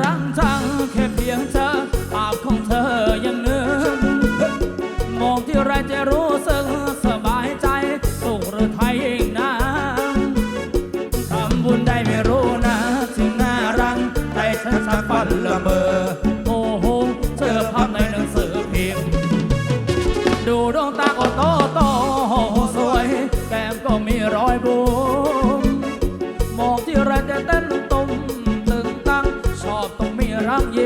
รังจังแค่เพียงเธอปากของเธอยังนึกมองที่ไรจะรู้สึกสบายใจสุขหรือไทยเองนะทำบุญได้ไม่รู้นะสิ่งน่ารังใจฉันสักไป ต้องมีรังเย